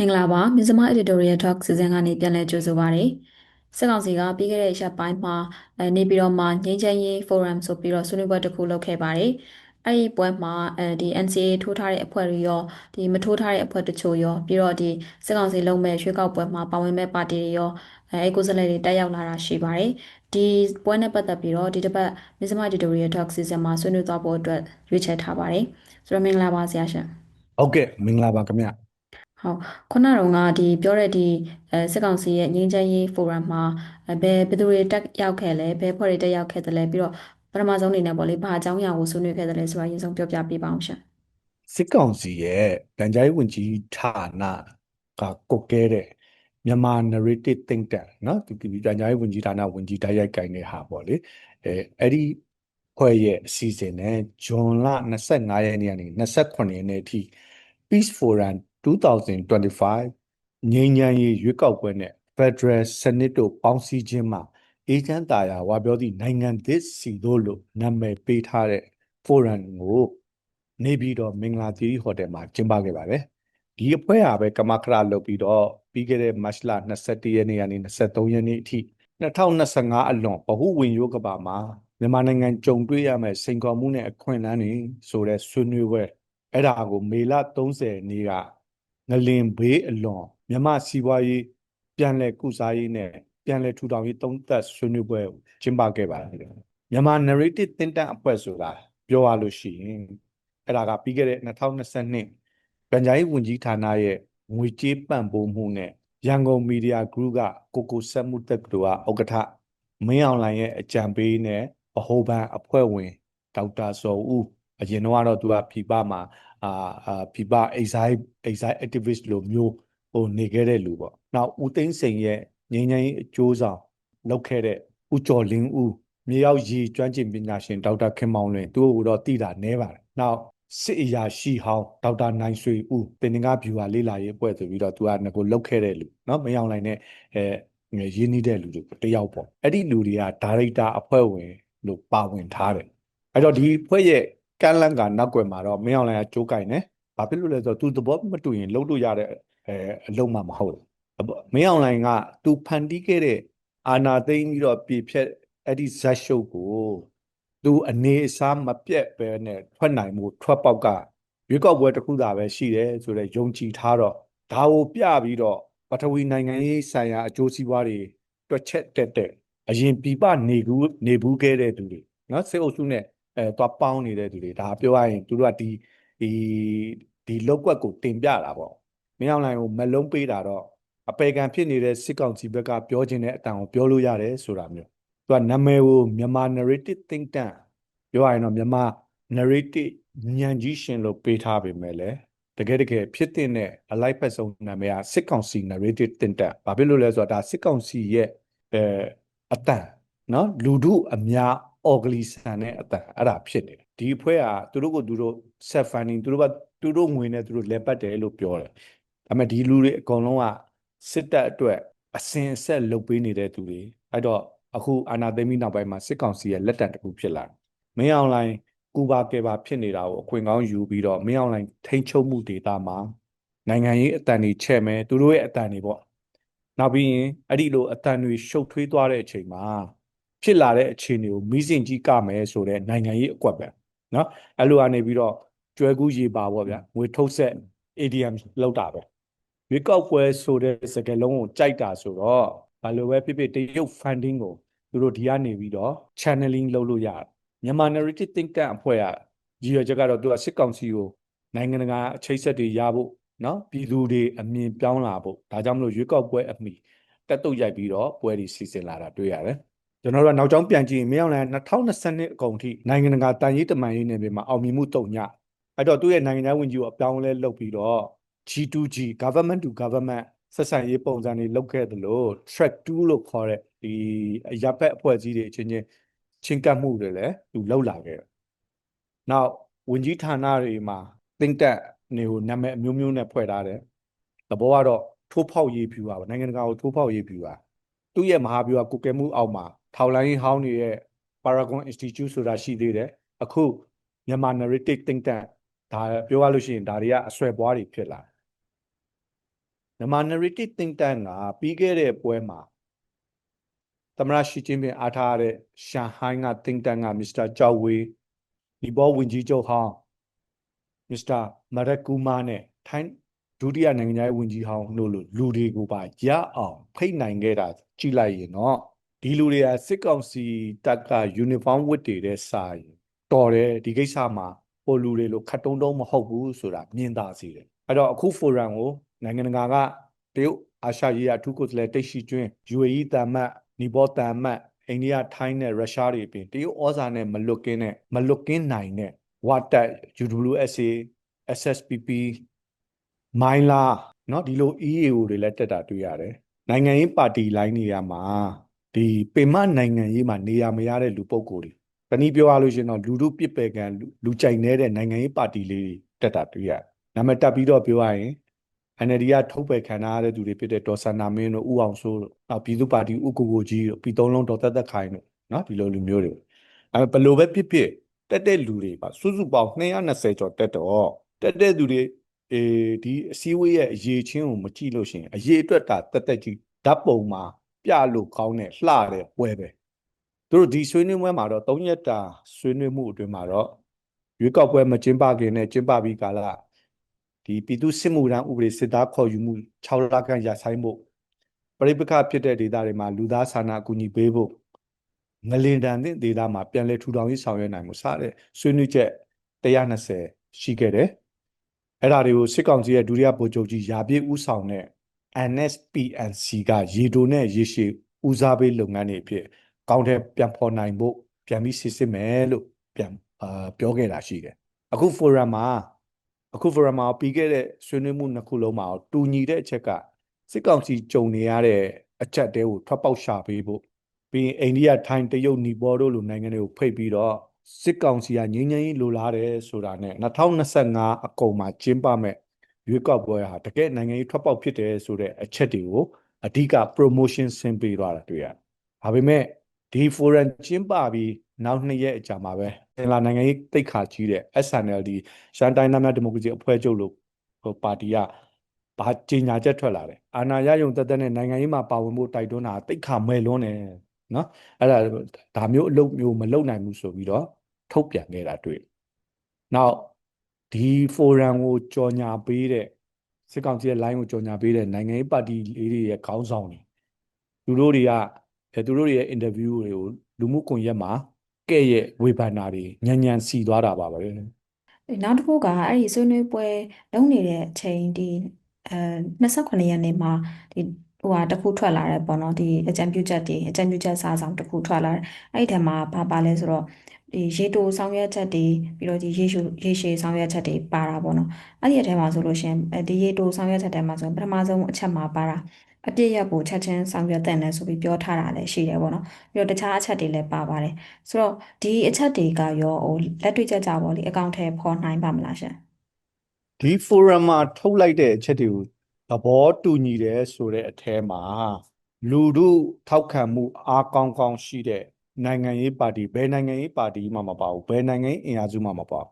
မင်္ဂလာပါမြစမ editorial talk စီစဉ်ကနေပြန်လည်ကြိုဆိုပါရစေ။စစ်ကောင်စီကပြီးခဲ့တဲ့ရက်ပိုင်းမှာအဲနေပြည်တော်မှာငြိမ်းချမ်းရေး forum ဆိုပြီးတော့ဆွေးနွေးပွဲတစ်ခုလုပ်ခဲ့ပါတယ်။အဲ့ဒီပွဲမှာအဲဒီ NCA ထိုးထားတဲ့အဖွဲ့တွေရောဒီမထိုးထားတဲ့အဖွဲ့တချို့ရောပြီးတော့ဒီစစ်ကောင်စီလုပ်မဲ့ရွေးကောက်ပွဲမှာပါဝင်မဲ့ပါတီတွေရောအဲကိုယ်စားလှယ်တွေတက်ရောက်လာတာရှိပါတယ်။ဒီပွဲနဲ့ပတ်သက်ပြီးတော့ဒီတစ်ပတ်မြစမ editorial talk စီစဉ်မှာဆွေးနွေးသွားဖို့အတွက်ရွေးချယ်ထားပါတယ်။ဆိုတော့မင်္ဂလာပါဆရာရှင်။ဟုတ်ကဲ့မင်္ဂလာပါခင်ဗျ ဟုတ်ခုနကတော့ငါဒီပြောတဲ့ဒီအဲစစ်ကောင်စီရဲ့ငြိမ်းချမ်းရေးဖိုရမ်မှာအဲဘယ်ဘယ်သူတွေတက်ရောက်ခဲ့လဲဘယ်ဖွဲ့တွေတက်ရောက်ခဲ့တယ်လဲပြီးတော့ပထမဆုံးအနေနဲ့ပေါ့လေဘာအကြောင်းအရာကိုဆွေးနွေးခဲ့တယ်လဲဆိုတာအရင်ဆုံးပြောပြပေးပါအောင်ရှင် စစ်ကောင်စီရဲ့ဗန်ကြားရေးဝန်ကြီးဌာနကကုတ်ကဲတဲ့မြန်မာ narrative think tank เนาะဒီဒီဗန်ကြားရေးဝန်ကြီးဌာနဝန်ကြီးတိုက်ရိုက်ကင်တဲ့ဟာပေါ့လေအဲအဲ့ဒီဖွဲ့ရဲ့အစီအစဉ်နဲ့ဂျွန်လ25ရက်နေ့ကနေ28ရက်နေ့အထိ Peace Forum 2025ငြိမ်းချမ်းရေးရွေးကောက်ပွဲနဲ့ Federal စနစ်တို့ပေါင်းစည်းခြင်းမှာအေဂျင့်တာယာဝါပြောသည့်နိုင်ငံသစ်စီတို့လို့နာမည်ပေးထားတဲ့ forum ကိုနေပြီးတော့မင်္ဂလာသီရိဟိုတယ်မှာကျင်းပခဲ့ပါတယ်ဒီအဖွဲ့ဟာပဲကမခရလုပ်ပြီးတော့ပြီးခဲ့တဲ့မတ်လ21ရက်နေ့ကနေ23ရက်နေ့အထိ2025အလွန်ဗဟုဝင်ရိုးကဘာမှာမြန်မာနိုင်ငံကြုံတွေ့ရမယ့်စိန်ခေါ်မှုနဲ့အခွင့်အလမ်းတွေဆိုတဲ့ဆွေးနွေးပွဲအဲ့ဒါကိုမေလ30နေ့က ငလင်ဘေးအလွန်မြမစီးပွားရေးပြန်လည်ကုစားရေးနဲ့ပြန်လည်ထူထောင်ရေးသုံးသပ်ဆွေးနွေးပွဲကိုကျင်းပခဲ့ပါတယ်မြန်မာ narrative သင်တန်းအဖွဲ့ဆိုတာပြောရလို့ရှိရင်အဲ့ဒါကပြီးခဲ့တဲ့2022ဗန်ဂျာရေးဝန်ကြီးဌာနရဲ့ငွေကြေးပံ့ပိုးမှုနဲ့ရန်ကုန်မီဒီယာ group ကကိုကိုဆက်မှုတက္ကသိုလ်ကဥက္ကဋ္ဌမင်းအောင်လှိုင်ရဲ့အကြံပေးနဲ့ဗဟိုဘဏ်အဖွဲ့ဝင်ဒေါက်တာစောဦးအရင်တော့ကတော့သူကဖိပမှာ အာအာဖိပ exile exile activist လိုမျိုးဟိုနေခဲ့တဲ့လူပေါ့။နောက်ဦးသိန်းစိန်ရဲ့ငြိမ်းချမ်းရေးအကျိုးဆောင်လုပ်ခဲ့တဲ့ဦးကျော်လင်းဦးမြေရောက်ရည်ကျွမ်းကျင်ပညာရှင်ဒေါက်တာခင်မောင်လွင်သူ့ကိုတော့တည်တာနဲပါတယ်။နောက်စစ်အရာရှိဟောင်းဒေါက်တာနိုင်ဆွေဦးတင်ငါဗျူဟာလေးလာရေးအဖွဲ့ဆိုပြီးတော့သူကငကိုလုတ်ခဲ့တဲ့လူเนาะမယောင်လိုက်နဲ့အဲရင်းနှီးတဲ့လူတွေတယောက်ပေါ့အဲ့ဒီလူတွေကဒါရိုက်တာအဖွဲ့ဝင်လို့ပါဝင်ထားတယ်အဲ့တော့ဒီအဖွဲ့ရဲ့ ကန့်လန့်ကနောက်ွယ်မှာတော့မယောင်လိုက်ကကြိုးကင်တယ်ဘာဖြစ်လို့လဲဆိုတော့သူသဘောမတူရင်လှုပ်လို့ရတဲ့အဲအလုံးမှမဟုတ်ဘူးမင်းအောင်လိုင်ကသူဖန်တီးခဲ့တဲ့အာနာသိမ့်ပြီးတော့ပြဖြက်အဲ့ဒီဇက်ရှုပ်ကိုသူအနေအစားမပြတ်ပဲနဲ့ထွက်နိုင်မှုထွက်ပေါက်ကရွေးကောက်ပွဲတစ်ခုသာပဲရှိတယ်ဆိုတော့ယုံကြည်ထားတော့ဒါကိုပြပြီးတော့ပထဝီနိုင်ငံရေးဆိုင်ရာအကျိုးစီးပွားတွေတွက်ချက်တက်တဲ့အရင်ပြပနေကူနေဘူးခဲ့တဲ့သူတွေနော်စေအုပ်စုနဲ့ အဲသွားပေါင်းနေတဲ့သူတွေဒါပြောရရင်သူတို့ကဒီဒီဒီလောက်ကွက်ကိုတင်ပြတာပေါ့မင်းအောင်လှိုင်ကိုမလုံးပေးတာတော့အပေကံဖြစ်နေတဲ့စစ်ကောင်စီဘက်ကပြောခြင်းတဲ့အတန်ကိုပြောလို့ရတယ်ဆိုတာမျိုးသူကနာမည်ကိုမြန်မာ narrative think tank ပြောရရင်တော့မြန်မာ narrative ဉာဏ်ကြီးရှင်လို့ပေးထားပေမဲ့လည်းတကယ်တကယ်ဖြစ်တဲ့အလိုက်ဖက်ဆုံးနာမည်ကစစ်ကောင်စီ narrative think tank ဘာဖြစ်လို့လဲဆိုတော့ဒါစစ်ကောင်စီရဲ့အဲအတန်နော်လူထုအများ အော်ဂလီဆန်တဲ့အတန်အဲ့ဒါဖြစ်နေတယ်ဒီအဖွဲ့ကသူတို့ကိုသူတို့ self funding သူတို့ကသူတို့ငွေနဲ့သူတို့လက်ပတ်တယ်လို့ပြောတယ်ဒါပေမဲ့ဒီလူတွေအကုန်လုံးကစစ်တပ်အတွက်အစင်အဆက်လုပ်ပေးနေတဲ့သူတွေအဲ့တော့အခုအာနာသိမ့်ပြီးနောက်ပိုင်းမှာစစ်ကောင်စီရဲ့လက်တံတစ်ခုဖြစ်လာတယ်မင်းအောင်လိုင်းကူပါကဲပါဖြစ်နေတာကိုအခွင့်ကောင်းယူပြီးတော့မင်းအောင်လိုင်းထိန်းချုပ်မှုဒေတာမှာနိုင်ငံရေးအတန်တွေချဲ့မယ်သူတို့ရဲ့အတန်တွေပေါ့နောက်ပြီးရင်အဲ့ဒီလိုအတန်တွေရှုပ်ထွေးသွားတဲ့အချိန်မှာ ဖြစ်လာတဲ့အခြေအနေကိုမီးစင်ကြီးကမယ်ဆိုတဲ့နိုင်ငံရေးအကွက်ပဲနော်အဲ့လိုကနေပြီးတော့ကျွဲကူးရေပါပေါ့ဗျာငွေထုတ်ဆက် ADM လောက်တာပဲရွေးကောက်ပွဲဆိုတဲ့စကလုံးကိုကြိုက်တာဆိုတော့ဘာလို့ပဲဖြစ်ဖြစ်တရုတ် funding ကိုသူတို့ဒီကနေပြီးတော့ channeling လုပ်လို့ရတယ်မြန်မာ narrative think tank အဖွဲ့ကကြီးရချက်ကတော့သူကစစ်ကောင်စီကိုနိုင်ငံတကာအခြေဆက်တွေရဖို့နော်ပြည်သူတွေအမြင်ပြောင်းလာဖို့ဒါကြောင့်မလို့ရွေးကောက်ပွဲအမိတက်တုတ်ရိုက်ပြီးတော့ပွဲတွေစီစဉ်လာတာတွေ့ရတယ် ကျွန်တော်တို့ကနောက်ကျောင်းပြန်ကြည့်ရင်မင်းအောင်လှိုင်2022အကုန်ထိနိုင်ငံတကာတန်ရေးတမန်ရေးနယ်ပယ်မှာအောင်မြင်မှုတုံညအဲ့တော့သူ့ရဲ့နိုင်ငံသားဝင်ကြီးကိုအပြောင်းလဲလုပ်ပြီးတော့ G2G government to government ဆက်ဆံရေးပုံစံတွေလုပ်ခဲ့တယ်လို့ track 2လို့ခေါ်တဲ့ဒီရပ်ဖက်အဖွဲ့အစည်းတွေအချင်းချင်းချင်းကပ်မှုတွေလည်းသူလှုပ်လာခဲ့တယ်။နောက်ဝင်ကြီးဌာနတွေမှာ think tank တွေကိုနာမည်အမျိုးမျိုးနဲ့ဖွဲ့ထားတယ်။သဘောကတော့ထိုးဖောက်ရေးဖြူပါနိုင်ငံတကာကိုထိုးဖောက်ရေးဖြူပါ သူ့ရဲ့မဟာဗျူဟာကုကဲမှုအောက်မှာထောက်လိုင်းဟောင်းတွေရဲ့ Paragon Institute ဆိုတာရှိသေးတယ်။အခုမြန်မာ narrative think tank ဒါပြောရလို့ရှိရင်ဒါတွေကအဆွဲပွားတွေဖြစ်လာမြန်မာ narrative think tank ကပြီးခဲ့တဲ့ပွဲမှာသမရရှိချင်းပင်အားထားတဲ့ရှန်ဟိုင်းက think tank ကမစ္စတာကျောက်ဝေးဒီဘောဝင်ကြီးချုပ်ဟောင်းမစ္စတာမရကူမာနဲ့ထိုင်း ဒုတိယနိုင်ငံခြားရေးဝန်ကြီးဟောင်းတို့လိုလူတွေကိုပါရအောင်ဖိတ်နိုင်ခဲ့တာကြည့်လိုက်ရင်တော့ဒီလူတွေကစစ်ကောင်စီတပ်က uniform ဝတ်တွေတဲ့စာရင်တော်တယ်ဒီကိစ္စမှာပိုလူတွေလိုခတ်တုံးတုံးမဟုတ်ဘူးဆိုတာမြင်သာစေတယ်အဲ့တော့အခု forum ကိုနိုင်ငံတကာကတရုတ်အာရှရေးအထူးကိုယ်စားလှယ်တိတ်ရှိကျွန်း UAE တမ်မတ်နီဘောတမ်မတ်အိန္ဒိယထိုင်းနဲ့ရုရှားတွေပြင်တရုတ်ဩဇာနဲ့မလွတ်ကင်းနဲ့မလွတ်ကင်းနိုင်တဲ့ဝတ်တက် UWSA SSPP မိုင်းလာเนาะဒီလို EAO တွေလည်းတက်တာတွေ့ရတယ်နိုင်ငံရေးပါတီလိုင်းနေရာမှာဒီပေမနိုင်ငံရေးမှာနေရာမရတဲ့လူပုဂ္ဂိုလ်တွေတနည်းပြောရလို့ရှိရင်တော့လူတို့ပြစ်ပယ်ကံလူလူကြိုက်နေတဲ့နိုင်ငံရေးပါတီလေးတွေတက်တာတွေ့ရတယ်နာမည်တက်ပြီးတော့ပြောရရင် NLD ကထုတ်ပယ်ခံထားရတဲ့သူတွေဖြစ်တဲ့ဒေါ်စန္နာမင်းတို့ဦးအောင်စိုးတို့နောက်ပြည်သူ့ပါတီဦးကိုကိုကြီးတို့ပြည်သုံးလုံးဒေါ်သက်သက်ခိုင်တို့နော်ဒီလိုလူမျိုးတွေအဲဘယ်လိုပဲဖြစ်ဖြစ်တက်တဲ့လူတွေပါစုစုပေါင်း220ကျော်တက်တော့တက်တဲ့သူတွေ အေးဒီအစည်းအဝေးရဲ့အရေးချင်းကိုမကြည့်လို့ရှိရင်အရေးအတွက်တာတက်တက်ကြီးဓာတ်ပုံမှာပြလို့ကောင်းတဲ့လှတဲ့ပွဲပဲသူတို့ဒီဆွေးနွေးပွဲမှာတော့၃ရက်တာဆွေးနွေးမှုအတွင်းမှာတော့ရွေးကောက်ပွဲမကျင်းပခင်နဲ့ကျင်းပပြီးကာလဒီပြည်သူစစ်မှုထမ်းဥပဒေစစ်သားခေါ်ယူမှု6လခန့်ရဆိုင်ဖို့ပရိပခဖြစ်တဲ့ဒေသတွေမှာလူသားစာနာအကူအညီပေးဖို့ငလင်တန်တဲ့ဒေသမှာပြန်လည်ထူထောင်ရေးဆောင်ရွက်နိုင်မှုစတဲ့ဆွေးနွေးချက်120ရှိခဲ့တယ်။ အဲ့ဒါတွေကိုစစ်ကောင်စီရဲ့ဒုတိယဗိုလ်ချုပ်ကြီးရာပြည့်ဦးဆောင်တဲ့ NSPNC ကရေတိုနဲ့ရေရှည်ဦးစားပေးလုပ်ငန်းတွေအဖြစ်ကောင်းတဲ့ပြန်ဖော်နိုင်ဖို့ပြန်ပြီးစစ်စစ်မယ်လို့ပြန်အာပြောခဲ့တာရှိတယ်။အခု forum မှာအခု forum မှာပြီးခဲ့တဲ့ဆွေးနွေးမှုနှစ်ခုလုံးမှာတူညီတဲ့အချက်ကစစ်ကောင်စီကြုံနေရတဲ့အချက်တဲကိုထွက်ပေါက်ရှာပေးဖို့ပြီးရင်အိန္ဒိယထိုင်းတရုတ်နီပေါတို့လိုနိုင်ငံတွေကိုဖိတ်ပြီးတော့ စစ်ကောင်စီကငြိမ်းချမ်းရေးလိုလားတယ်ဆိုတာနဲ့2025အကုန်မှာကျင်းပမဲ့ရွေးကောက်ပွဲဟာတကယ်နိုင်ငံရေးထွက်ပေါက်ဖြစ်တယ်ဆိုတဲ့အချက်တွေကိုအဓိက promotion ဆင်းပေးသွားတာတွေ့ရတယ်။ဒါပေမဲ့ဒီ forum ကျင်းပပြီးနောက်နှစ်ရက်အကြာမှာပဲအင်လာနိုင်ငံရေးတိတ်ခါကြီးတဲ့ SNLD ရှမ်းတိုင်းသားများဒီမိုကရေစီအဖွဲ့ချုပ်လို့ဟိုပါတီကဘာကြေညာချက်ထွက်လာတယ်အာဏာရယုံတက်တဲ့နဲ့နိုင်ငံရေးမှာပါဝင်ဖို့တိုက်တွန်းတာတိတ်ခါမဲ့လွန်းတယ်နော်အဲ့ဒါဒါမျိုးအလုပ်မျိုးမလုပ်နိုင်ဘူးဆိုပြီးတော့ ထုတ်ပြန်ခဲ့တာတွေ့နောက်ဒီ forum ကိုကြော်ညာပေးတဲ့စစ်ကောင်စီရဲ့ line ကိုကြော်ညာပေးတဲ့နိုင်ငံရေးပါတီလေးတွေရဲ့ခေါင်းဆောင်တွေသူတို့တွေကအဲသူတို့တွေရဲ့ interview တွေကိုလူမှုကွန်ရက်မှာကဲ့ရဲ့ဝေဖန်တာတွေညံညံစီသွားတာပါပဲနောက်တစ်ခုကအဲ့ဒီဆွေးနွေးပွဲလုပ်နေတဲ့အချိန်ဒီအဲ28ရက်နေ့မှာဒီဟိုဟာတစ်ခုထွက်လာတယ်ပေါ့နော်ဒီအကြံပြုချက်တွေအကြံပြုချက်စာဆောင်တစ်ခုထွက်လာတယ်အဲ့ဒီထဲမှာဘာပါလဲဆိုတော့ ဒီရေတိုဆောင်ရွက်ချက်တွေပြီးတော့ဒီရေရှည်ရေရှည်ဆောင်ရွက်ချက်တွေပါတာပေါ့နော်အဲ့ဒီအထဲမှာဆိုလို့ရှိရင်ဒီရေတိုဆောင်ရွက်ချက်ထဲမှာဆိုရင်ပထမဆုံးအချက်မှာပါတာအပြည့်ရက်ကိုချက်ချင်းဆောင်ရွက်တဲ့နယ်ဆိုပြီးပြောထားတာလည်းရှိတယ်ပေါ့နော်ပြီးတော့တခြားအချက်တွေလည်းပါပါတယ်ဆိုတော့ဒီအချက်တွေကရောဟိုလက်တွေ့ကြကြပေါ့လေအကောင့်ထဲပေါ်နိုင်ပါမလားရှင်ဒီ forum မှာထုတ်လိုက်တဲ့အချက်တွေကိုသဘောတူညီတယ်ဆိုတဲ့အထဲမှာလူတို့ထောက်ခံမှုအားကောင်းကောင်းရှိတဲ့ နိုင်ငံရေးပါတီဘယ်နိုင်ငံရေးပါတီမှမပါဘူးဘယ်နိုင်ငံရေးအင်အားစုမှမပါဘူး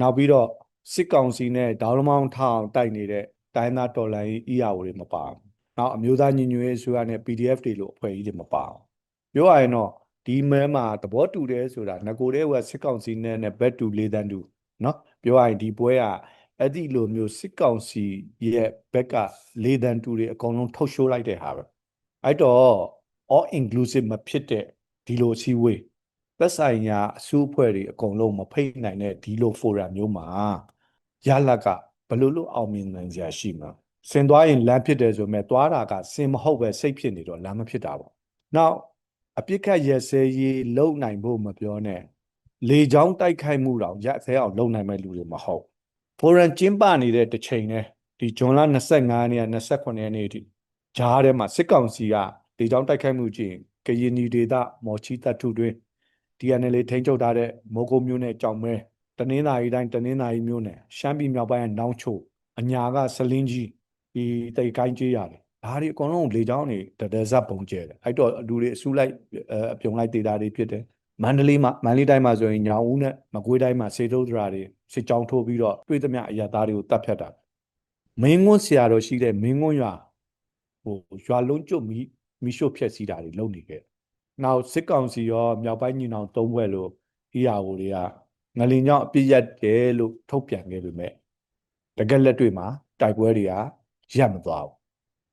နောက်ပြီးတော့စစ်ကောင်စီနဲ့ဒေါင်းလမောင်းထောင်တိုက်နေတဲ့တိုင်းသားတော်လှန်ရေး EAO တွေမပါဘူးနောက်အမျိုးသားညီညွတ်ရေးအစိုးရနဲ့ PDF တွေလို့အဖွဲ့အစည်းတွေမပါဘူးပြောရရင်တော့ဒီမဲမှာသဘောတူတယ်ဆိုတာငကိုတဲ့ကစစ်ကောင်စီနဲ့နဲ့ဘက်တူလေးတန်းတူเนาะပြောရရင်ဒီပွဲကအဲ့ဒီလိုမျိုးစစ်ကောင်စီရဲ့ဘက်ကလေတန်တူတွေအကုန်လုံးထုတ်ရှိုးလိုက်တဲ့ဟာပဲအဲ့တော့ all inclusive မဖြစ်တဲ့ ဒီလိုအစည်းအဝေးသက်ဆိုင်ရာအစုအဖွဲ့တွေအကုန်လုံးမဖိတ်နိုင်တဲ့ဒီလို forum မျိုးမှာရလကဘယ်လိုလုပ်အောင်မြင်နိုင်ကြရှိမှာစင်သွားရင်လမ်းဖြစ်တယ်ဆိုမဲ့သွားတာကစင်မဟုတ်ပဲစိတ်ဖြစ်နေတော့လမ်းမဖြစ်တာပေါ့နောက်အပြစ်ခတ်ရစဲရေးလုံနိုင်ဖို့မပြောနဲ့လေချောင်းတိုက်ခိုက်မှုတော့ရဆဲအောင်လုံနိုင်မဲ့လူတွေမဟုတ်ဖိုရန်ကျင်းပနေတဲ့တစ်ချိန်နဲ့ဒီဇွန်လ25ရက်နေ့29ရက်နေ့အထိဂျားထဲမှာစစ်ကောင်စီကဒေကြောင်းတိုက်ခိုက်မှုကြည့် ကရင်နီဒေသမော်ချီတပ်ထုတွင် DNL ထိန်းချုပ်ထားတဲ့မိုးကုတ်မြို့နယ်ကြောင်မဲတနင်္သာရီတိုင်းတနင်္သာရီမြို့နယ်ရှမ်းပြည်မြောက်ပိုင်းကနောင်ချိုအညာကစလင်းကြီးဒီတိတ်ကိုင်းကျေးရတယ်ဒါတွေအကုန်လုံးလေကြောင်းတွေတဒဇက်ပုံကျဲတယ်အဲ့တော့လူတွေအစုလိုက်အပြုံလိုက်ဒေတာတွေဖြစ်တယ်မန္တလေးမှာမန္တလေးတိုင်းမှာဆိုရင်ညောင်ဦးနဲ့မကွေးတိုင်းမှာစေတုဒ္ဒရာတွေစစ်ကြောင်းထိုးပြီးတော့တွေ့သမျှအရသားတွေကိုတတ်ဖြတ်တာမင်းငွန်းဆရာတော်ရှိတဲ့မင်းငွန်းရွာဟိုရွာလုံးကျွတ်မီ မီရှို့ဖျက်ဆီးတာတွေလုပ်နေခဲ့နောက်စစ်ကောင်စီရောမြောက်ပိုင်းညီနောင်သုံးဘွဲ့လို့ EAO တွေကငလင်ကြောင့်အပြစ်ရက်တယ်လို့ထုတ်ပြန်ခဲ့ပေမဲ့တကက်လက်တွေ့မှာတိုက်ပွဲတွေကရပ်မသွားဘူး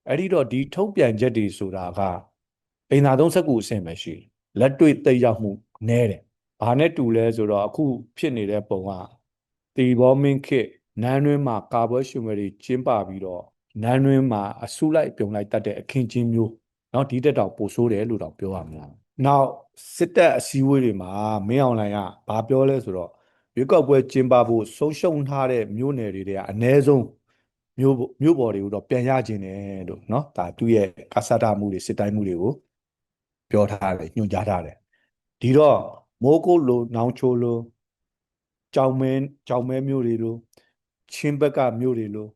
အဲ့ဒီတော့ဒီထုတ်ပြန်ချက်တွေဆိုတာကအိမ်သာသုံးဆက်ကူအဆင့်ပဲရှိတယ်လက်တွေ့သိရောက်မှုနည်းတယ်ဘာနဲ့တူလဲဆိုတော့အခုဖြစ်နေတဲ့ပုံကတီဘောမင်းခစ်နန်းတွင်းမှာကာပွဲရှင်ဝယ်တွေကျင်းပပြီးတော့နန်းတွင်းမှာအစုလိုက်ပြုံလိုက်တတ်တဲ့အခင်းချင်းမျိုး နော်ဒီတက်တောင်ပိုဆိုးတယ်လို့တောင်ပြောရမှာနောက်စစ်တပ်အစည်းအဝေးတွေမှာမင်းအောင်လှိုင်ကဘာပြောလဲဆိုတော့ရွေးကောက်ပွဲကျင်းပဖို့ဆုံးရှုံးထားတဲ့မြို့နယ်တွေတွေကအ ਨੇ ဆုံးမြို့မြို့ပေါ်တွေကိုတော့ပြန်ရခြင်းတယ်လို့နော်ဒါသူ့ရဲ့ကဆတာမှုတွေစစ်တိုင်းမှုတွေကိုပြောထားတယ်ညွှန်ကြားထားတယ်ဒီတော့မိုးကုတ်လိုနောင်ချိုလိုကြောင်မဲကြောင်မဲမြို့တွေလိုချင်းဘက်ကမြို့တွေလို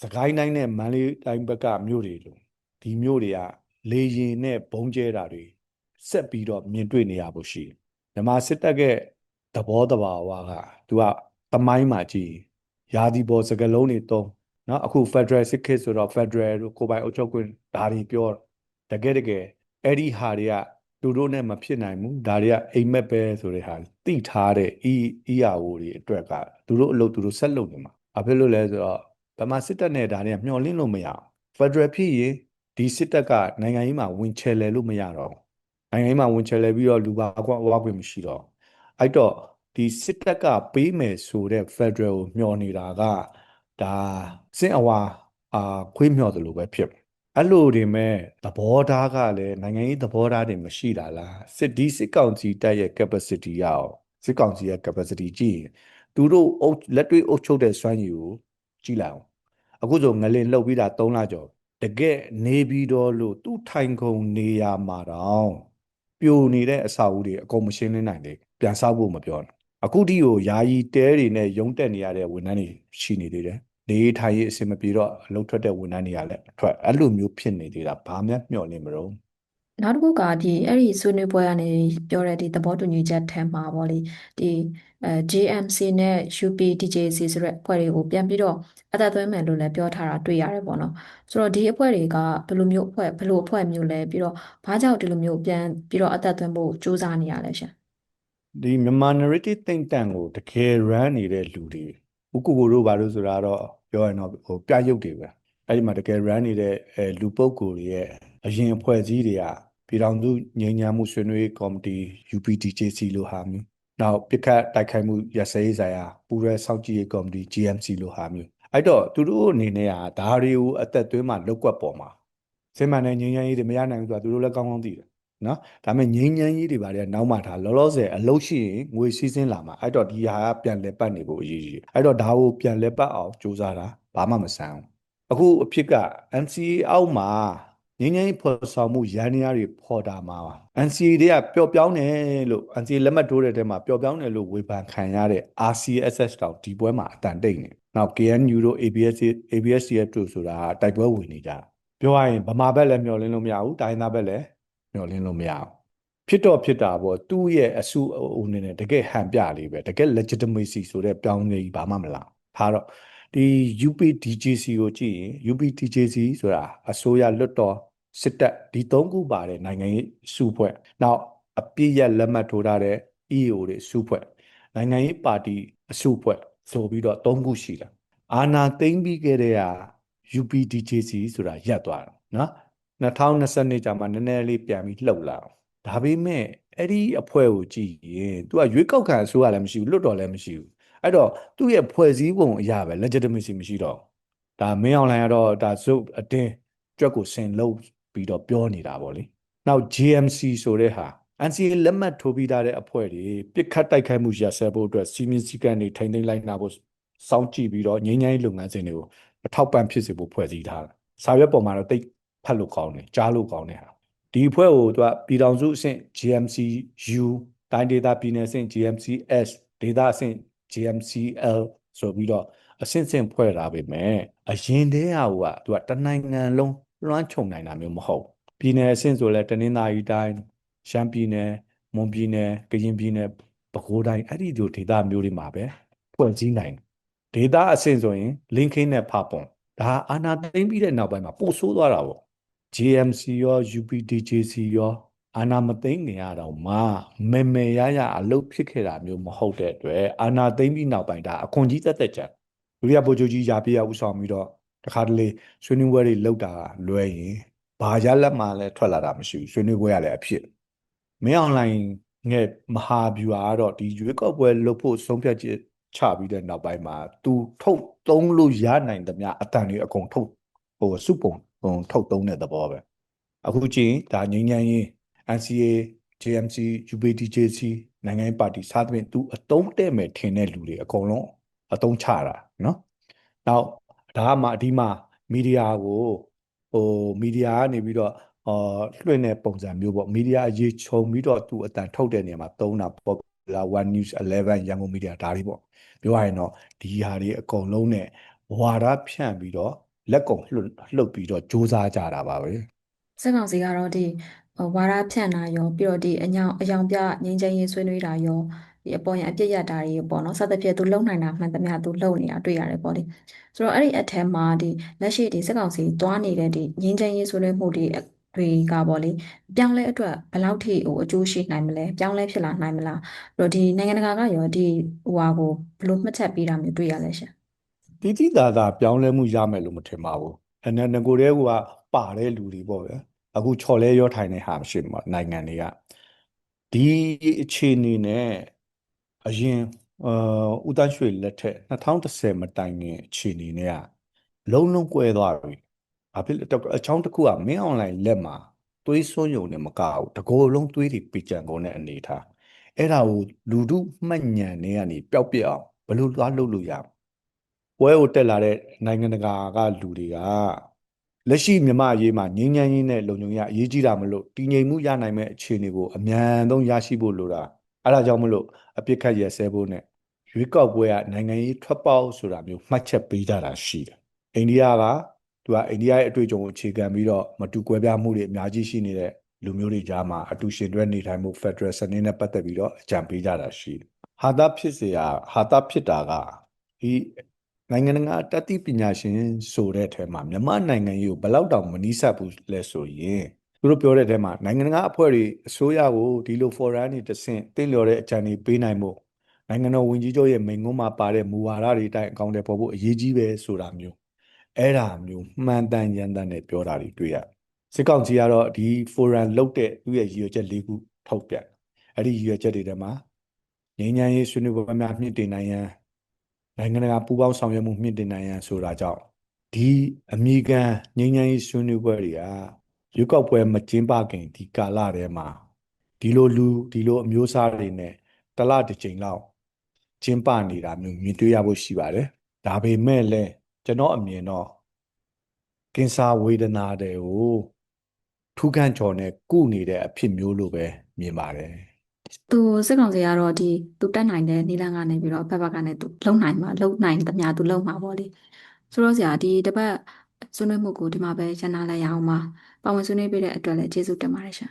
စကိုင်းတိုင်းနဲ့မန္တလေးတိုင်းဘက်ကမြို့တွေလိုဒီမြို့တွေက လေရင်နဲ့ဘုံကျဲတာတွေဆက်ပြီးတော့မြင်တွေ့နေရဖို့ရှိတယ်။မြမစစ်တပ်ရဲ့သဘောတဘာဝကသူကတမိုင်းမှာကြည်ရာဒီပေါ်စကလုံးတွေတုံးနော်အခု Federal စစ်ခေတ်ဆိုတော့ Federal တို့ကိုပိုင်အုပ်ချုပ်ခွင့်ဒါတွေပြောတကယ်တကယ်အဲ့ဒီဟာတွေကသူတို့နဲ့မဖြစ်နိုင်ဘူးဒါတွေကအိမ်မက်ပဲဆိုတဲ့ဟာတိထားတဲ့ ERO တွေအတွက်ကသူတို့အလုပ်သူတို့ဆက်လုပ်နေမှာဘာဖြစ်လို့လဲဆိုတော့ဗမာစစ်တပ်နဲ့ဒါတွေကမျှော်လင့်လို့မရအောင် Federal ဖြစ်ရင် ဒီစစ်တပ်ကနိုင်ငံရေးမှာဝင်ချယ်လဲလို့မရတော့ဘူးနိုင်ငံရေးမှာဝင်ချယ်လဲပြီးတော့လူပါကွာဝါခွင့်မရှိတော့အဲ့တော့ဒီစစ်တပ်ကပေးမယ်ဆိုတဲ့ Federal ကိုမျှော်နေတာကဒါစင့်အဝါအာခွေးမျှော်တယ်လို့ပဲဖြစ်အဲ့လိုတွေမဲ့သဘောထားကလည်းနိုင်ငံရေးသဘောထားတွေမရှိတာလားစစ်ဒီစစ်ကောင်စီတက်ရဲ့ capacity ရအောင်စစ်ကောင်စီရဲ့ capacity ကြည့်ရင်သူတို့အုပ်လက်တွေ့အုပ်ချုပ်တဲ့စွမ်းရည်ကိုကြည့်လိုက်အောင်အခုဆိုငလင်လှုပ်ပြီးတာ3လကျော် တကယ်နေပြီးတော့လို့သူ့ထိုင်ခုံနေရမှာတော့ပြိုနေတဲ့အဆောက်အဦတွေအကုန်မရှင်းလင်းနိုင်သေးပြန်ဆောက်ဖို့မပြောနဲ့အခုဒီကိုယာယီတဲတွေနဲ့ရုံးတက်နေရတဲ့ဝန်ထမ်းတွေရှိနေသေးတယ်နေထိုင်ရေးအဆင်မပြေတော့အလုပ်ထွက်တဲ့ဝန်ထမ်းတွေကလည်းထွက်အဲ့လိုမျိုးဖြစ်နေသေးတာဘာမှမျှော်လင့်မလို့ နောက်တစ်ခုကဒီအဲ့ဒီဆွေးနွေးပွဲကနေပြောတဲ့ဒီသဘောတူညီချက်ထဲမှာပေါ့လေဒီအဲ JMC နဲ့ UPDJC ဆိုတဲ့အဖွဲ့တွေကိုပြန်ပြီးတော့အသက်သွင်းမယ်လို့လည်းပြောထားတာတွေ့ရတယ်ပေါ့နော်ဆိုတော့ဒီအဖွဲ့တွေကဘယ်လိုမျိုးအဖွဲ့ဘယ်လိုအဖွဲ့မျိုးလဲပြီးတော့ဘာကြောင့်ဒီလိုမျိုးပြန်ပြီးတော့အသက်သွင်းဖို့ကြိုးစားနေရလဲရှင်ဒီမြန်မာ narrative think tank ကိုတကယ် run နေတဲ့လူတွေဥက္ကူကိုတို့ဘာလို့ဆိုတာတော့ပြောရင်တော့ဟိုပြရုပ်တွေပဲအဲ့ဒီမှာတကယ် run နေတဲ့အဲလူပုဂ္ဂိုလ်တွေရဲ့အရင်အဖွဲ့အစည်းတွေက ပြည်ထောင်စုငြိမ်းချမ်းမှုဆွေးနွေးကော်မတီ UPDJC လို့ဟာမျိုးနောက်ပြစ်ခတ်တိုက်ခိုက်မှုရစဲရေးဆိုင်ရာပူရဲစောင့်ကြည့်ရေးကော်မတီ GMC လို့ဟာမျိုးအဲ့တော့သူတို့အနေနဲ့ကဒါတွေကိုအသက်သွင်းမှလောက်ကွက်ပေါ်မှာစင်မှန်တဲ့ငြိမ်းချမ်းရေးတွေမရနိုင်ဘူးဆိုတာသူတို့လည်းကောင်းကောင်းသိတယ်နော်ဒါပေမဲ့ငြိမ်းချမ်းရေးတွေပါတယ်နောက်မှထားလောလောဆယ်အလုပ်ရှိရင်ငွေစီးစင်းလာမှာအဲ့တော့ဒီဟာကပြန်လဲပတ်နေဖို့အရေးကြီးတယ်အဲ့တော့ဒါကိုပြန်လဲပတ်အောင်စူးစမ်းတာဘာမှမဆန်းဘူးအခုအဖြစ်က NCA အောက်မှာ ငင်းငင်းဖော်ဆောင်မှုရန်နေရတွေဖော်တာမှာ NCA တွေကပျော့ပြောင်းတယ်လို့ NCA လက်မှတ်ထိုးတဲ့တဲမှာပျော့ပြောင်းတယ်လို့ဝေဖန်ခံရတဲ့ RCSS တောင်ဒီပွဲမှာအတန်တိတ်နေနောက် KNU တို့ ABS ABSCF တို့ဆိုတာတိုက်ပွဲဝင်နေကြပြောရရင်ဗမာဘက်လည်းမျှော်လင့်လို့မရဘူးတိုင်းသားဘက်လည်းမျှော်လင့်လို့မရဘူးဖြစ်တော့ဖြစ်တာပေါ့သူ့ရဲ့အစုအအုံနေနဲ့တကယ်ဟန်ပြလေးပဲတကယ် legitimacy ဆိုတဲ့ပြောင်းနေဘာမှမလားဒါတော့ဒီ UPDJC ကိုကြည့်ရင် UPDJC ဆိုတာအစိုးရလွတ်တော် စစ်တပ်ဒီသုံးခုပါတဲ့နိုင်ငံရေးစုဖွဲ့နောက်အပြည့်ရလက်မှတ်ထိုးထားတဲ့ EAO တွေစုဖွဲ့နိုင်ငံရေးပါတီအစုဖွဲ့ဆိုပြီးတော့သုံးခုရှိတာအာနာသိမ့်ပြီးခဲ့တဲ့က UPDJC ဆိုတာရပ်သွားတာနော်2022ကျမှနည်းနည်းလေးပြန်ပြီးလှုပ်လာအောင်ဒါပေမဲ့အဲ့ဒီအဖွဲ့ကိုကြည့်ရင် तू ကရွေးကောက်ခံအစိုးရလည်းမရှိဘူးလွတ်တော်လည်းမရှိဘူးအဲ့တော့သူ့ရဲ့ဖွဲ့စည်းပုံအရာပဲ legitimacy မရှိတော့ဘူးဒါမင်းအောင်လှိုင်ကတော့ဒါဇုတ်အတင်းကြွက်ကိုဆင်လို့ ပြီးတော့ပြောနေတာပေါ့လေနောက် GMC ဆိုတဲ့ဟာ NCA လက်မှတ်ထိုးပြီးသားတဲ့အဖွဲ့တွေပြစ်ခတ်တိုက်ခိုက်မှုရစဲဖို့အတွက်စီမင်းစည်းကမ်းတွေထိန်းသိမ်းလိုက်နာဖို့စောင့်ကြည့်ပြီးတော့ငြိမ်းချမ်းရေးလုပ်ငန်းစဉ်တွေကိုအထောက်ပံ့ဖြစ်စေဖို့ဖွဲ့စည်းထားတာစာရွက်ပေါ်မှာတော့တိတ်ဖတ်လို့ကောင်းတယ်ကြားလို့ကောင်းတယ်ဟာဒီအဖွဲ့ကိုသူကပြည်ထောင်စုအဆင့် GMCU တိုင်းဒေသပြည်နယ်အဆင့် GMCS ဒေသအဆင့် GMCL ဆိုပြီးတော့အဆင့်ဆင့်ဖွဲ့ထားပေမဲ့အရင်တည်းဟာကသူကတနိုင်ငံလုံး လွှမ်းခြုံနိုင်တာမျိုးမဟုတ်ပြည်နယ်အဆင့်ဆိုလဲတနင်္သာရီတိုင်းရှမ်းပြည်နယ်မွန်ပြည်နယ်ကရင်ပြည်နယ်ပဲခူးတိုင်းအဲ့ဒီလိုဒေသမျိုးတွေမှာပဲဖွဲ့စည်းနိုင်ဒေသအဆင့်ဆိုရင် linking နဲ့ဖပွန်ဒါအာနာသိမ့်ပြီးတဲ့နောက်ပိုင်းမှာပိုဆိုးသွားတာပေါ့ JMC ရော UPDJC ရောအာနာမသိမ့်နေရတော့မှမေမေရရအလုပ်ဖြစ်ခဲ့တာမျိုးမဟုတ်တဲ့အတွက်အာနာသိမ့်ပြီးနောက်ပိုင်းဒါအခွန်ကြီးတက်တက်ကြံဒုတိယဗိုလ်ချုပ်ကြီးရာပြည့်ရဥဆောင်ပြီးတော့ တခါတလေဆွေးနွေးပွဲတွေလုပ်တာလွဲရင်ဘာရလက်မှလည်းထွက်လာတာမရှိဘူးဆွေးနွေးပွဲရလည်းအဖြစ်မင်းအွန်လိုင်းငယ်မဟာဗျူဟာကတော့ဒီရွေးကောက်ပွဲလုပ်ဖို့ဆုံးဖြတ်ချက်ချပြီးတဲ့နောက်ပိုင်းမှာ तू ထုတ်သုံးလို့ရနိုင်သမျှအတန်တွေအကုန်ထုတ်ဟိုစုပုံဟိုထုတ်သုံးတဲ့သဘောပဲအခုကြည့်ရင်ဒါငင်းငင်းရင် NCA JMC UPDJC နိုင်ငံရေးပါတီစသဖြင့် तू အတုံးတဲ့မယ်ထင်တဲ့လူတွေအကုန်လုံးအတုံးချတာနော်နောက် ဒါမှအဒီမှာမီဒီယာကိုဟိုမီဒီယာကနေပြီးတော့အော်လွှင့်တဲ့ပုံစံမျိုးပေါ့မီဒီယာအရေးခြုံပြီးတော့ तू အတန်ထုတ်တဲ့နေရာမှာသုံးတာ Popular One News 11ရန်ကုန်မီဒီယာဒါတွေပေါ့ပြောရရင်တော့ဒီဟာတွေအကုန်လုံးနဲ့ဝါဒဖြန့်ပြီးတော့လက်ကုံလှုပ်လှုပ်ပြီးတော့စ조사ကြတာပါပဲ စစ်ကောင်စီကတော့ဒီဟို ဝါရဖြန့်တာရောပြီးတော့ဒီအညောင်အယောင်ပြငင်းချင်းရေးဆွေးနွေးတာရောဒီအပေါ်ရန်အပြစ်ရတာတွေပေါ့နော်စသဖြင့်သူလုံနိုင်တာမှန်သမျှသူလုံနေတာတွေ့ရတယ်ပေါ့လေဆိုတော့အဲ့ဒီအထက်မှာဒီလက်ရှိဒီစစ်ကောင်စီတွားနေတဲ့ဒီငင်းချင်းရေးဆွေးနွေးမှုတွေတွေကပေါ့လေပြောင်းလဲအတွက်ဘယ်လောက်ထိဟိုအကျိုးရှိနိုင်မလဲပြောင်းလဲဖြစ်လာနိုင်မလားပြီးတော့ဒီနိုင်ငံတကာကရောဒီဟိုဟာကိုဘယ်လိုမှတ်ချက်ပေးတာမျိုးတွေ့ရလဲရှင်တိတိသာသာပြောင်းလဲမှုရမယ်လို့မထင်ပါဘူး။အဲနဲ့ငကိုတဲကပါတဲ့လူတွေပေါ့ဗျာ။ အခုချော်လဲရောထိုင်နေဟာမရှိဘူးပေါ့နိုင်ငံတွေကဒီအခြေအနေနဲ့အရင်အာဦးတန်းရွှေလက်ထက်2010မတိုင်ခင်အခြေအနေနဲ့ကလုံးလုံးကွဲသွားပြီ။ဘာဖြစ်လဲအချောင်းတစ်ခုကမင်းအွန်လိုင်းလက်မှာသွေးစွန်းယုံနဲ့မကဘူးတကိုယ်လုံးသွေးတွေပြကြံကုန်တဲ့အနေထားအဲ့ဒါကိုလူတို့မှတ်ညံနေကနေပျောက်ပြက်အောင်ဘယ်လိုသွားလုပ်လို့ရမလဲပွဲကိုတက်လာတဲ့နိုင်ငံတကာကလူတွေက လက်ရှိမြန်မာအရေးမှာငြိမ်းချမ်းရေးနဲ့လုံခြုံရေးအရေးကြီးတာမလို့တည်ငြိမ်မှုရနိုင်မဲ့အခြေအနေကိုအမြန်ဆုံးရရှိဖို့လိုတာအဲဒါကြောင့်မလို့အပြစ်ခတ်ရဆဲဖို့နဲ့ရွေးကောက်ပွဲကနိုင်ငံရေးထွက်ပေါက်ဆိုတာမျိုးမှတ်ချက်ပေးကြတာရှိတယ်အိန္ဒိယကသူကအိန္ဒိယရဲ့အတွေ့အကြုံကိုအခြေခံပြီးတော့မတူကွဲပြားမှုတွေအများကြီးရှိနေတဲ့လူမျိုးတွေကြားမှာအတူရှင်တွဲနေထိုင်မှု Federal စနစ်နဲ့ပတ်သက်ပြီးတော့အကြံပေးကြတာရှိတယ်ဟာတာဖြစ်เสียဟာတာဖြစ်တာကဒီ နိုင်ငံတကာတတိပညာရှင်ဆိုတဲ့အထဲမှာမြန်မာနိုင်ငံရေးကိုဘယ်လောက်တောင်မနီးစပ်ဘူးလဲဆိုရင်သူတို့ပြောတဲ့အထဲမှာနိုင်ငံတကာအဖွဲ့တွေအစိုးရကိုဒီလို forum တွေတဆင့်တင့်လျော်တဲ့အကြံတွေပေးနိုင်ဖို့နိုင်ငံတော်ဝန်ကြီးချုပ်ရဲ့မိန့်ခွန်းမှာပါတဲ့မူဝါဒတွေအတိုင်းအကောင့်တွေပေါ်ဖို့အရေးကြီးပဲဆိုတာမျိုးအဲ့ဒါမျိုးမှန်တန်ရန်တန်နဲ့ပြောတာတွေတွေ့ရစစ်ကောင်စီကတော့ဒီ forum လုတ်တဲ့သူ့ရဲ့ရည်ရွယ်ချက်၄ခုထုတ်ပြန်အဲ့ဒီရည်ရွယ်ချက်တွေထဲမှာငြိမ်းချမ်းရေးဆွေးနွေးပွဲများမြင့်တင်နိုင်ရန် နိုင်ငံတကာပူးပေါင်းဆောင်ရွက်မှုမြင့်တင်နိုင်ရန်ဆိုတာကြောင့်ဒီအမေရိကန်ငြိမ်းချမ်းရေးဆွေးနွေးပွဲတွေကရွေးကောက်ပွဲမကျင်းပခင်ဒီကာလထဲမှာဒီလိုလူဒီလိုအမျိုးအစားတွေနဲ့တစ်လတစ်ချိန်လောက်ကျင်းပနေတာမျိုးမြင်တွေ့ရဖို့ရှိပါတယ်။ဒါပေမဲ့လည်းကျွန်တော်အမြင်တော့ကင်ဆာဝေဒနာတွေကိုထူးခန့်ချော်နဲ့ကုနေတဲ့အဖြစ်မျိုးလို့ပဲမြင်ပါတယ်။ သူစစ်ကောင်စီကတော့ဒီသူတက်နိုင်တဲ့နီလန်ကနေပြီးတော့အဖက်ဘက်ကနေသူလုံနိုင်မှာလုံနိုင်သမျှသူလုံမှာပေါ့လေဆိုတော့ဆရာဒီတစ်ပတ်ဆွေးနွေးမှုကိုဒီမှာပဲရန်နာလိုက်ရအောင်ပါပါဝင်ဆွေးနွေးပေးတဲ့အတွက်လည်းကျေးဇူးတင်ပါတယ်ရှင်